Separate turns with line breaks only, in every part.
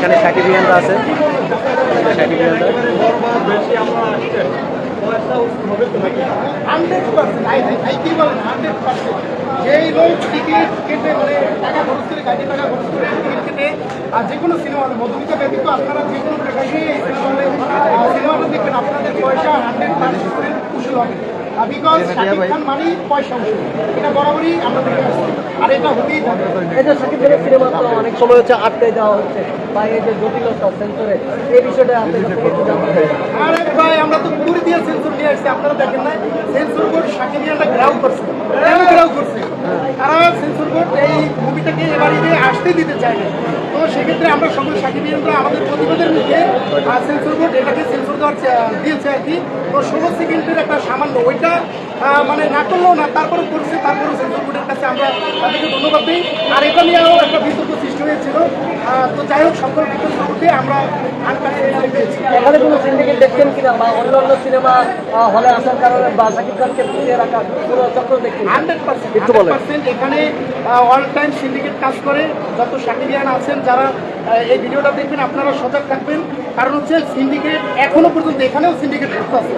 এখানে সাকিবিয়ানরা আছে।
টিকিট কেটে মানে টাকা টাকা করে আর যে কোনো সিনেমা আপনারা যে কোনো টাকা দিয়ে সিনেমা দেখবেন আপনাদের পয়সা হান্ড্রেড পার্সেন্ট উসুল বিকজ শাকিব খান মানেই পয়সা এটা বরাবরই আমরা দেখে আসছি। আর এটা হতেই থাকবে
এই যে সাকিব খানের সিনেমা অনেক সময় হচ্ছে আটকাই দেওয়া হচ্ছে। বা এই যে জটিলতা সেন্সরে এই বিষয়টা
আরে ভাই আমরা তো দিয়ে সেন্সর নিয়ে আসছি আপনারা দেখেন না সেন্সর বোর্ড সাকিবিয়ানরা গ্রাউ করছে। কেন গ্রাউ করছে? তারা সেন্সর বোর্ড এই মুভিটাকে এবার ঈদে আসতে দিতে চায় না তো সেক্ষেত্রে আমরা সকল সাকিবিয়ানরা আমাদের প্রতিবাদের মুখে সেন্সর বোর্ড এটাকে সেন্সর দেওয়ার দিয়েছে আর কি? তো ষোলো সেকেন্ডের একটা সামান্য ওইটা মানে না করলেও না তারপরে করছে তারপরে সেন্সর বোর্ডের কাছে আমরা তাদেরকে ধন্যবাদ দিই। আর এটা নিয়েও একটা বিতর্ক সৃষ্টি হয়েছিল। তো যাই হোক সকল বিতর্ক আমরা
এখানে কোনো সিন্ডিকেট দেখছেন কিনা বা অন্য অন্য সিনেমা হলে আসার কারণে বা সাকিব খানকে পিছিয়ে রাখা কোনো চক্র দেখছেন?
হান্ড্রেড পার্সেন্ট এখানে অল টাইম সিন্ডিকেট কাজ করে। যত সাকিবিয়ান আছেন যারা এই ভিডিওটা দেখবেন, আপনারা সজাগ থাকবেন। কারণ হচ্ছে সিন্ডিকেট এখনও পর্যন্ত এখানেও সিন্ডিকেট করতে আছে।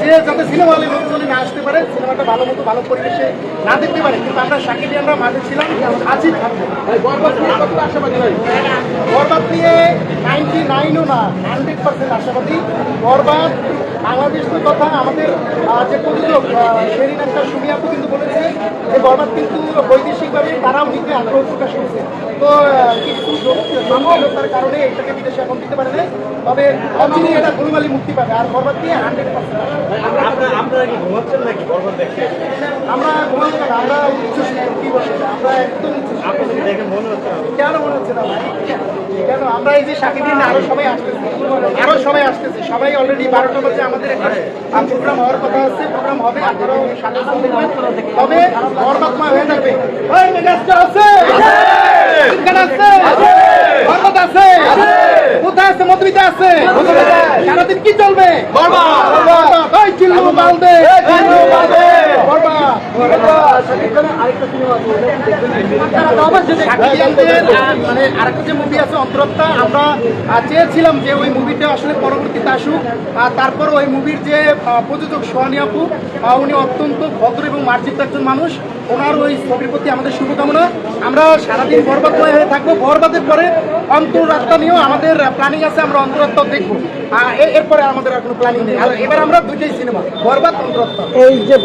যে যাতে সিনেমা হলে লোকজনে না আসতে পারে সিনেমাটা ভালো মতো ভালো পরিবেশে না দেখতে পারে। কিন্তু আমরা সাকিবিয়ানরা মাঝে ছিলাম আছি বরবাদ নিয়ে নাইনটি নাইনও না হান্ড্রেড পার্সেন্ট আশাবাদী। বরবাদ, বাংলাদেশ তো কথা আমাদের যে প্রযোজক শেরিন আক্তার সুমিয়াপু কিন্তু বলেছে যে বরবাদ কিন্তু বৈদেশিকভাবে তারাও নিতে আগ্রহ প্রকাশ করছে। তো কিছু জটিলতার কারণে এটাকে বিদেশে এখন দিতে পারে না তবে অচিরে এটা গুলমালি মুক্তি পাবে। আর বরবাদ নিয়ে হান্ড্রেড পার্সেন্ট
আপনারা কি ঘুমাচ্ছেন নাকি বরবাদ
আমরা ঘুমাবো না আমরা উচ্ছ্বসিত কি বলছে আমরা একদম উচ্ছ্বসিত
আপনাদের দেখে মনে হচ্ছে না।
কেন মনে হচ্ছে না ভাই? কেন? আমরা এই যে সাকিবিন আরও সবাই আসতেছে আরও সবাই আসতেছে। সবাই অলরেডি বারোটা বাজে আমাদের একটা প্রোগ্রাম হওয়ার কথা আছে প্রোগ্রাম হবে আপনারাও সাথে সাথে তবে বরবাদময় হয়ে যাবে। আছে! আছে! বরবাদ আছে। কোথায় আছে? মধুমিতা আছে। সারাদিন কি চলবে? চিল্লু মালদে। বরবাদ। আহ, মানে আরেকটা যে মুভি আছে অন্তরত্তা আমরা চেয়েছিলাম যে ওই মুভিটা আসলে পরবর্তীতে আসুক। আর তারপর ওই মুভির যে আহ, প্রযোজক সোহানি আপু উনি অত্যন্ত ভদ্র এবং মার্জিত একজন মানুষ। ওনার ওই ছবির প্রতি আমাদের শুভকামনা। আমরা সারাদিন বরবাদময় হয়ে থাকব। বরবাদের পরে অন্তরাত্মা নিয়েও আমাদের প্ল্যানিং আছে আমরা অন্তরাত্মা দেখব। এরপরে আমাদের আর কোনো প্ল্যানিং নেই। আর এবার আমরা দুইটাই সিনেমা বরবাদ অন্তরাত্মা
এই যে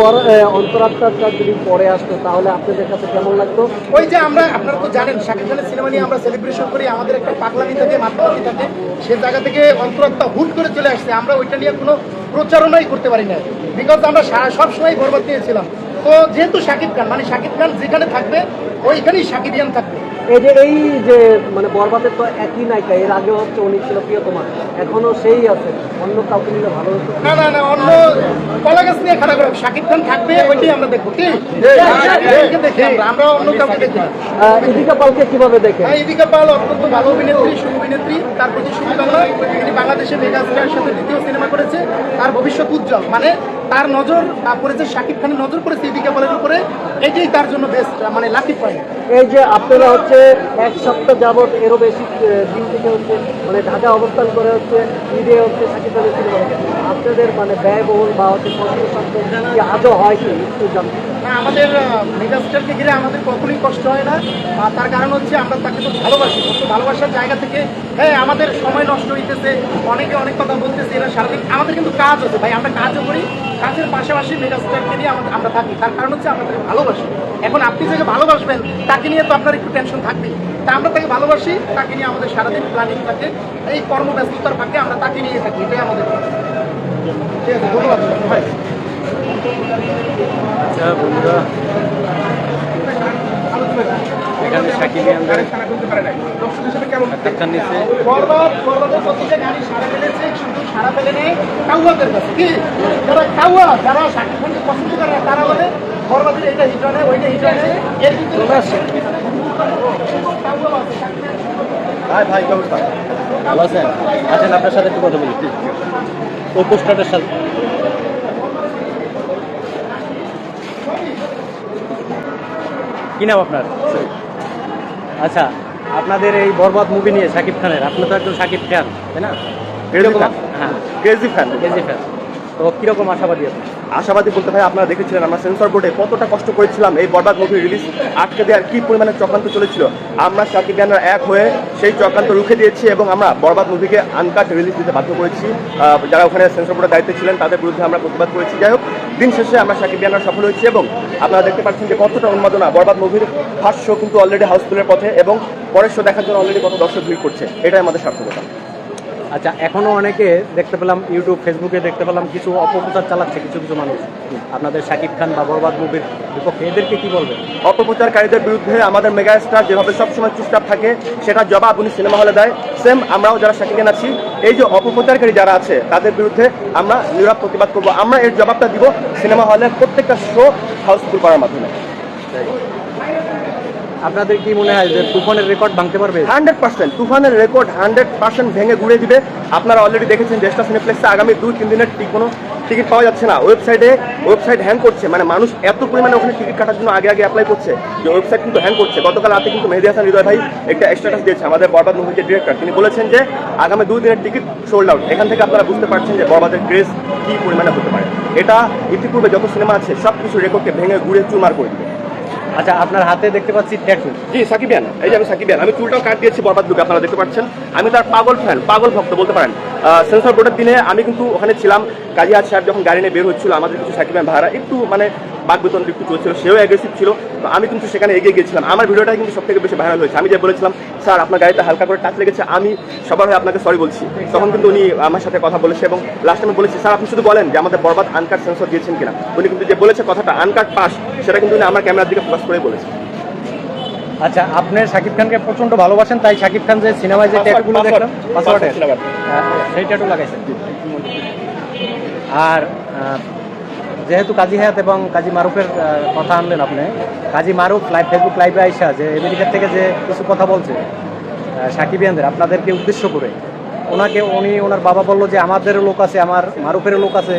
অন্তরাত্মাটা যদি পরে আসতো তাহলে আপনাদের কাছে কেমন লাগতো?
ওই যে আমরা আপনারা তো জানেন শাকিব খানের সিনেমা নিয়ে আমরা সেলিব্রেশন করি আমাদের একটা পাগলামি থাকে মাতামাতি থাকে। সে জায়গা থেকে অন্তরাত্মা হুট করে চলে আসছে। আমরা ওইটা নিয়ে কোনো প্রচারণাই করতে পারি না বিকজ আমরা সবসময় বরবাদ নিয়েছিলাম তো যেহেতু শাকিব খান মানে শাকিব খান যেখানে থাকবে ওইখানেই শাকিবিয়ান থাকবে।
এই যে এই যে মানে বরবাদের তো একই নায়িকা এর আগে হচ্ছে উনি ছিল প্রিয়তমা এখনও সেই আছে অন্য কাউকে নিলে ভালো হতো?
না না না অন্য কলা গাছ নিয়ে খারাপ হবে শাকিব খান থাকবে ওইটাই আমরা দেখব কি? আমরা অন্য কাউকে দেখি
ইদিকা পালকে কীভাবে দেখে
হ্যাঁ, ইদিকা পাল অত্যন্ত ভালো অভিনেত্রী সুঅভিনেত্রী তার প্রতি শুভকামনা তিনি বাংলাদেশের মেগাস্টারের সাথে দ্বিতীয় সিনেমা করেছে তার ভবিষ্যৎ উজ্জ্বল। মানে তার নজর পড়েছে শাকিব খানের নজর পড়েছে এটাই তার জন্য বেস্ট মানে লাকি পয়েন্ট
এই যে আপনারা হচ্ছে এক সপ্তাহ যাবত এরও বেশি দিন থেকে হচ্ছে মানে ঢাকা অবস্থান করে হচ্ছে, ঈদে হচ্ছে আপনাদের মানে ব্যয়বহুল বা হচ্ছে আজও হয় কি? একটু জানতে।
না আমাদের মেগাস্টারকে ঘিরে আমাদের কখনোই কষ্ট হয় না। আর তার কারণ হচ্ছে আমরা তাকে তো ভালোবাসি। তো ভালোবাসার জায়গা থেকে হ্যাঁ আমাদের সময় নষ্ট হইতেছে। অনেকে অনেক কথা বলতেছে, এরা সারাদিন আমাদের কিন্তু কাজ হচ্ছে ভাই, আমরা কাজও করি। কাজের পাশাপাশি মেগাস্টারকে নিয়ে আমরা আমরা থাকি। তার কারণ হচ্ছে আমরা তাকে ভালোবাসি। এখন আপনি যাকে ভালোবাসবেন, তাকে নিয়ে তো আপনার একটু টেনশন থাকবেই। তা আমরা তাকে ভালোবাসি, তাকে নিয়ে আমাদের সারাদিন প্ল্যানিং থাকে। এই কর্মব্যস্ততার ফাঁকে আমরা তাকে নিয়ে থাকি, এটাই আমাদের কাজ। ঠিক আছে ধন্যবাদ ভাই
আচ্ছা বন্ধুরা এখানে সাকিবিয়ানদের দেখা নিচ্ছে
বরবাদ বরবাদের প্রতিটা গাড়ি সারা ফেলেছে শুধু সারা ফেলে নেই কাউয়াদের কাছে। কি? যারা কাউয়া যারা শাকিব খানকে পছন্দ করে না, তারা বলে বরবাদের এটা হিট হয় না, ওইটা হিট হয় না। এর কিন্তু কাউয়া আছে, শাকিব
ভাই ভাই কি ভালো আছেন? আছেন আপনার সাথে একটু কথা বলি প্লিজ ওই পোস্টারটার সাথে। কি নাম আপনার? আচ্ছা। আপনাদের এই বরবাদ মুভি নিয়ে শাকিব খানের। আপনি তো একজন শাকিব খান তাই না? হ্যাঁ।
কেজি ফ্যান
কেজি ফ্যান তো কীরকম আশাবাদী আছে
আশাবাদী বলতে ভাই, আপনারা দেখেছিলেন আমরা সেন্সর বোর্ডে কতটা কষ্ট করেছিলাম এই বরবাদ মুভি রিলিজ আটকে দেওয়ার কি পরিমাণে চক্রান্ত চলেছিল। আমরা সাকিবিয়ানরা এক হয়ে সেই চক্রান্ত রুখে দিয়েছি এবং আমরা বরবাদ মুভিকে আনকাট রিলিজ দিতে বাধ্য করেছি। যারা ওখানে সেন্সর বোর্ডের দায়িত্বে ছিলেন, তাদের বিরুদ্ধে আমরা প্রতিবাদ করেছি। যাই হোক, দিন শেষে আমরা সাকিবিয়ানরা সফল হয়েছি এবং আপনারা দেখতে পাচ্ছেন যে কতটা উন্মাদনা বরবাদ মুভির ফার্স্ট শো কিন্তু অলরেডি হাউসফুলের পথে এবং পরের শো দেখার জন্য অলরেডি কত দর্শক ভিড় করছে। এটাই আমাদের সার্থকতা।
আচ্ছা এখনও অনেকে দেখতে পেলাম ইউটিউব ফেসবুকে দেখতে পেলাম কিছু অপপ্রচার চালাচ্ছে কিছু কিছু মানুষ। আপনাদের শাকিব খান বা বরবাদ মুভির বিপক্ষে এদেরকে কি বলবেন?
অপপ্রচারকারীদের বিরুদ্ধে আমাদের মেগাস্টার যেভাবে সবসময় চুপচাপ থাকে, সেটা জবাব উনি সিনেমা হলে দেয়। সেম আমরাও যারা সাকিবেন আছি, এই যে অপপ্রচারকারী যারা আছে, তাদের বিরুদ্ধে আমরা নীরব প্রতিবাদ করব। আমরা এর জবাবটা দিব সিনেমা হলে প্রত্যেকটা শো হাউসফুল করার মাধ্যমে।
আপনাদের কি মনে হয় যে তুফানের রেকর্ড ভাঙতে পারবে?
হান্ড্রেড পার্সেন্ট, তুফানের রেকর্ড হান্ড্রেড পার্সেন্ট ভেঙে ঘুরে দিবে। আপনারা অলরেডি দেখেছেন দেশটা সিনেপ্লেক্সে আগামী দুই, তিন দিনের টি- কোনো টিকিট পাওয়া যাচ্ছে না। ওয়েবসাইটে ওয়েবসাইট হ্যাং করছে। মানে মানুষ এত পরিমাণে ওখানে টিকিট কাটার জন্য আগে আগে অ্যাপ্লাই করছে। যে ওয়েবসাইট কিন্তু হ্যাং করছে। গতকাল রাতে কিন্তু মেহেদি হাসান, হৃদয় ভাই একটা স্ট্যাটাস দিয়েছে আমাদের বরবাদ মুভির যে ডিরেক্টর তিনি বলেছেন যে আগামী দুই দিনের টিকিট সোল্ড আউট এখান থেকে আপনারা বুঝতে পারছেন যে বরবাদের ক্রেজ কী পরিমাণে হতে পারে। এটা ইতিপূর্বে যত সিনেমা আছে সব কিছু রেকর্ডকে ভেঙে ঘুরে চুরমার করে দিবে।
আচ্ছা আপনার হাতে দেখতে পাচ্ছি ট্যাটু
জি সাকিবিয়ান এই যে আমি সাকিবিয়ান আমি চুলটাও কাট দিয়েছি বরবাদ লুকে আপনারা দেখতে পাচ্ছেন। আমি তার পাগল ফ্যান পাগল ভক্ত বলতে পারেন। সেন্সর বোর্ডের দিনে আমি কিন্তু ওখানে ছিলাম। কাজী হাজ সাহেব যখন গাড়ি নিয়ে বের হচ্ছিল, আমাদের কিছু সাকিবিয়ান ভাড়া, একটু মানে বাক বেতন একটু চলছিল, সেও অ্যাগ্রেসিভ ছিল। তো আমি কিন্তু সেখানে এগিয়ে গেছিলাম আমার ভিডিওটা কিন্তু সব থেকে বেশি ভাইরাল হয়েছে। আমি যে বলেছিলাম, স্যার, আপনার গাড়িতে হালকা করে টাচ লেগেছে। আমি সবার হয়ে আপনাকে সরি বলছি। তখন কিন্তু উনি আমার সাথে কথা বলেছে এবং লাস্ট আমি বলেছি, স্যার, আপনি শুধু বলেন যে আমাদের বরবাদ আনকাট সেন্সর দিয়েছেন কিনা? উনি কিন্তু যে বলেছে কথাটা আনকাট পাস সেটা কিন্তু উনি আমার ক্যামেরার দিকে ফোকাস করে বলেছে।
আচ্ছা আপনি শাকিব খানকে প্রচণ্ড ভালোবাসেন তাই শাকিব খান যে সিনেমায় যে ট্যাটুগুলো দেখলাম পাসওয়ার্ডের সেই ট্যাটু লাগাইছেন। আর যেহেতু কাজী হায়াত এবং কাজী মারুফের কথা আনলেন আপনি কাজী মারুফ লাইভ ফেসবুক লাইভে আইসা যে আমেরিকার থেকে যে কিছু কথা বলছে সাকিবিয়ানদের আপনাদেরকে উদ্দেশ্য করে ওনাকে উনি ওনার বাবা বলল যে আমাদেরও লোক আছে আমার মারুফেরও লোক আছে।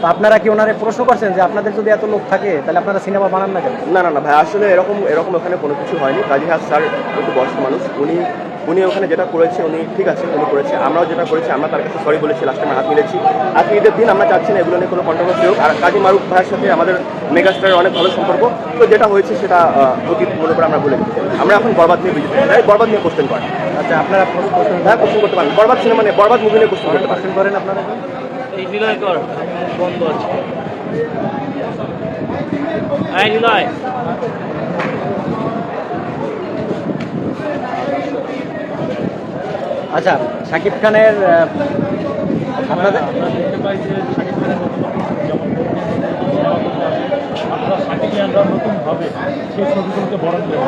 তো আপনারা কি ওনারে প্রশ্ন করছেন যে আপনাদের যদি এত লোক থাকে তাহলে আপনারা সিনেমা বানান না কেন?
না না না ভাই আসলে এরকম এরকম ওখানে কোনো কিছু হয়নি। কাজী হাস স্যার একটু বয়স্ক মানুষ উনি উনি ওখানে যেটা করেছে উনি ঠিক আছে উনি করেছে। আমরাও যেটা করেছি আমরা তার কাছে সরি বলেছি লাস্টে আমরা হাত মিলেছি। আজকে ঈদের দিন আমরা চাচ্ছি না এগুলো নিয়ে কোনো কন্ট্রোভার্সি হোক। আর কাজী মারুফ ভাইয়ের সাথে আমাদের মেগাস্টারের অনেক ভালো সম্পর্ক। তো যেটা হয়েছে সেটা অতীত মনে করে আমরা বলে গেছি। আমরা এখন বরবাদ নিয়ে বিজেপি তাই বরবাদ নিয়ে কোশ্চেন করেন।
আচ্ছা আপনারা প্রশ্ন
হ্যাঁ কোশ্চেন করতে পারেন। বরবাদ সিনেমা নিয়ে বরবাদ মুভি নিয়ে কোশ্চেন করতে পারেন।
কোশ্চেন করেন আপনারা
বন্ধ আছে। এই
আচ্ছা শাকিব খানের আপনাদের?
আমরা দেখতে পাই যে শাকিব খানের নতুন নতুন যেমন আমরা নতুনভাবে সেই ছবিগুলোকে বরণ করে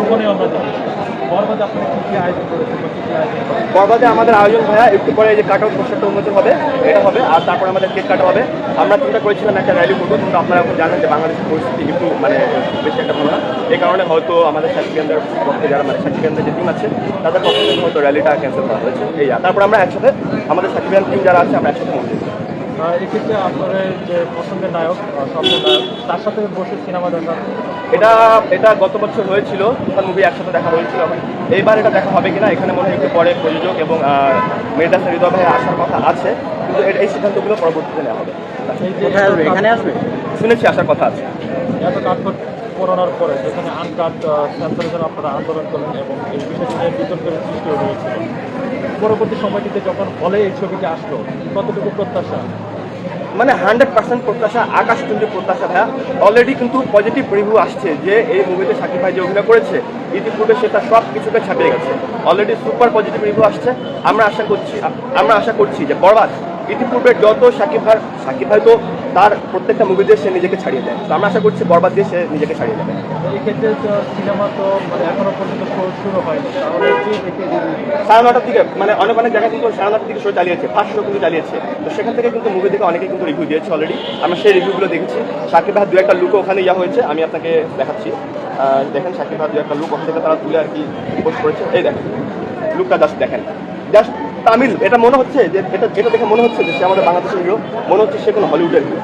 ওখানে আমরা দেখেছি। বরবাদে আপনারা কী কী আয়োজন করেছেন বা কী কী আয়োজন করেছেন?
বরবাদে আমাদের আয়োজন ভাইয়া একটু পরে যে কাট আউট পোস্টারটা উন্মোচন হবে এটা হবে আর তারপর আমাদের কেক কাটা হবে। আমরা চিন্তা করেছিলাম একটা র্যালি করব কিন্তু আপনারা এখন জানেন যে বাংলাদেশের পরিস্থিতি একটু মানে বেশি একটা ভালো না। এই কারণে হয়তো আমাদের সাক্ষীকেন্দ্রের পক্ষে যারা মানে সাক্ষীকেন্দ্রের যে টিম আছে তাদের পক্ষ হয়তো র্যালিটা ক্যান্সেল করা হয়েছে। এই তারপর আমরা একসাথে আমাদের সাক্ষীকেন্দ্র টিম যারা আছে আমরা একসাথে
আহ, এক্ষেত্রে আপনাদের যে পছন্দের নায়ক স্বপ্নের নায়ক তার সাথে বসে সিনেমা দেখা
এটা এটা গত বছর হয়েছিল তুফান মুভি একসাথে দেখা হয়েছিল। এইবার এটা দেখা হবে কিনা এখানে মনে হয় একটু পরে প্রযোজক এবং মেয়েদাস হৃদয় ভাই আসার কথা আছে কিন্তু এর- এই সিদ্ধান্তগুলো পরবর্তীতে নেওয়া হবে।
এখানে আসবে?
শুনেছি আসার কথা আছে।
এত কাঠখোট করোনার পরে যেখানে আনকাট সেন্সরের আপনারা আন্দোলন করলেন এবং এই বিষয়টি নিয়ে বিতর্কের সৃষ্টিও হয়েছিল। পরবর্তী সময়টিতে যখন হলে এই ছবিটি আসলো কতটুকু প্রত্যাশা?
মানে হান্ড্রেড পার্সেন্ট প্রত্যাশা, আকাশ কিন্তু প্রত্যাশা ভাইয়া। অলরেডি কিন্তু পজিটিভ রিভিউ আসছে যে এই মুভিতে সাকিব ভাই যে অভিনয় করেছে, ইতিপূর্বে সে তার সব কিছুকে ছাপিয়ে গেছে। অলরেডি সুপার পজিটিভ রিভিউ আসছে। আমরা আশা করছি, আমরা আশা করছি যে বরবাদ। ইতিপূর্বে যত সাকিব ভাই সাকিব ভাই তো তার প্রত্যেকটা মুভি দিয়ে সে নিজেকে ছাড়িয়ে দেয়। তো আমরা আশা করছি বরবাদ দিয়ে সে নিজেকে ছাড়িয়ে যাবে
এই ক্ষেত্রে তো সিনেমা তো মানে এখনও পর্যন্ত শুরু হয়নি
সাড়ে নটার দিকে মানে অনেক অনেক জায়গায় কিন্তু সাড়ে নটার দিকে শো চালিয়েছে ফার্স্ট শো কিন্তু চালিয়েছে। তো সেখান থেকে কিন্তু মুভি দেখে অনেকে কিন্তু রিভিউ দিয়েছে অলরেডি আমরা সেই রিভিউগুলো দেখেছি। সাকিব ভাই দু একটা লুক ওখানে ইয়া হয়েছে আমি আপনাকে দেখাচ্ছি। দেখেন সাকিব ভাই দু একটা লুক ওখান থেকে তারা তুলে আর কি পোস্ট করেছে। এই দেখেন লুকটা জাস্ট দেখেন। জাস্ট তামিল এটা মনে হচ্ছে যে এটা এটা দেখে মনে হচ্ছে যে সে আমাদের বাংলাদেশের হিরো মনে হচ্ছে সে কোনো হলিউডের হিরো।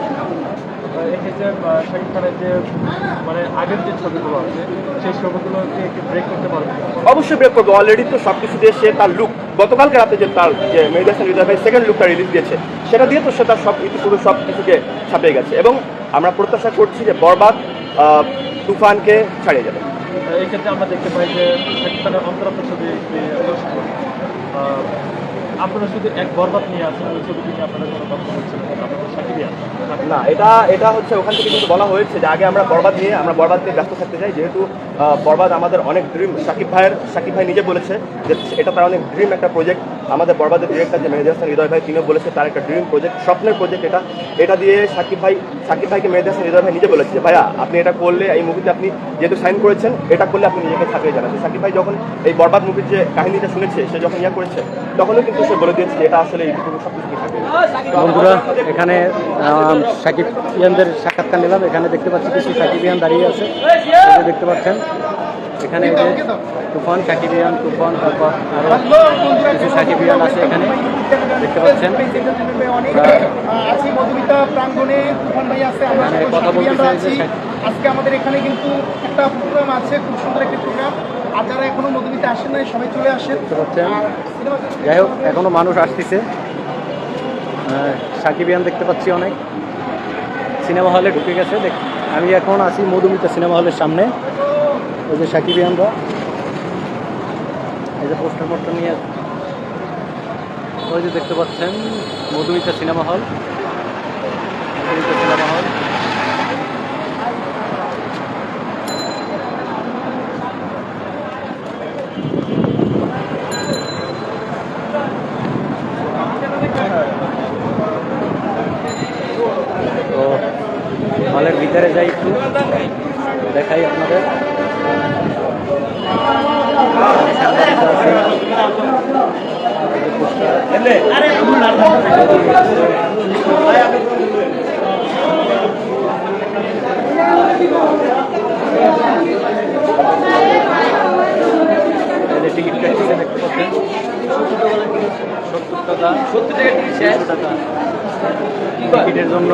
মানে আগের যে ছবিগুলো আছে সেই ছবিগুলোকে ব্রেক করতে পারবে
অবশ্যই ব্রেক করবে। অলরেডি তো সব কিছু দিয়ে সে তার লুক গতকালকে রাতে যে তার যে মেহেদি হাসান হৃদয় ভাই সেকেন্ড লুকটা রিলিজ দিয়েছে সেটা দিয়ে তো সে তার সব ইতিপূর্বে সব কিছুকে ছাপিয়ে গেছে এবং আমরা প্রত্যাশা করছি যে বরবাদ তুফানকে ছাড়িয়ে যাবে।
এই ক্ষেত্রে আমরা দেখতে পাই যে শাকিব খানের অন্তরাত্ম ছবি আহ, আপনারা শুধু এক বরবাদ নিয়ে আসেন ওই ছবিটি নিয়ে আপনারা কোনো কথা বলছেন না, আপনাদের সাকিবিয়ান
না, এটা এটা হচ্ছে ওখান থেকে কিন্তু বলা হয়েছে যে আগে আমরা বরবাদ নিয়ে, আমরা বরবাদ নিয়ে ব্যস্ত থাকতে চাই, যেহেতু বরবাদ আমাদের অনেক ড্রিম সাকিব ভাইয়ের, সাকিব ভাই নিজে বলেছে যে এটা তার অনেক ড্রিম একটা প্রজেক্ট আমাদের বরবাদের ডিরেক্টর যে মেহেদি হাসান হৃদয় ভাই, তিনিও বলেছে তার একটা ড্রিম প্রজেক্ট স্বপ্নের প্রজেক্ট এটা। এটা দিয়ে সাকিব ভাই, সাকিব ভাইকে মেহেদি হাসান হৃদয় ভাই নিজে বলেছে, ভাইয়া, আপনি এটা করলে এই মুভিতে আপনি যেহেতু সাইন করেছেন, এটা করলে আপনি নিজেকে যান তো সাকিব ভাই যখন এই বরবাদ মুভির যে কাহিনীটা শুনেছে, সে যখন ইয়া করেছে, তখনও কিন্তু সে বলে দিয়েছে এটা আসলে সব কিছু যাবে।
বন্ধুরা, এখানে সাকিব ইয়ানদের সাক্ষাৎকার নিলাম। এখানে দেখতে পাচ্ছি কিছু সাকিব ইয়ান দাঁড়িয়ে আছে। দেখতে পাচ্ছেন। এখানে তুফান সাকিব ইয়ান তুফান তারপর আরও কিছু সাকিব ইয়ান আছে এখানে। দেখতে পাচ্ছেন। কথা যে
আজকে আমাদের এখানে কিন্তু একটা প্রোগ্রাম আছে খুব সুন্দর একটি প্রোগ্রাম আর যারা এখনও মধুমিতা আসেন নাই সবাই চলে আসেন।
যাই হোক এখনও মানুষ আসতেছে। আহ, সাকিব দেখতে পাচ্ছি অনেক। সিনেমা হলে ঢুকে গেছে। দেখ আমি এখন আছি মধুমিতা সিনেমা হলের সামনে। ওই যে সাকিব ইয়ানরা এই যে পোস্টার পোস্টার নিয়ে ওই যে দেখতে পাচ্ছেন, Madhumita cinema hall. Madhumita cinema hall. ভিতরে যাই একটু দেখাই আপনাদের সাংবাদিকরা আছে। এই যে পোস্টার। এই যে টিকিট কাটতেছে দেখতে পাচ্ছেন সত্তর টাকা টিকিট টাকা টিকিটের জন্য।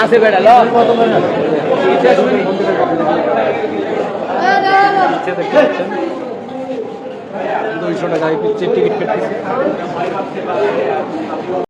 আছে বেড়া ল। কত দুইশো টাকা টিকিট কেটেছে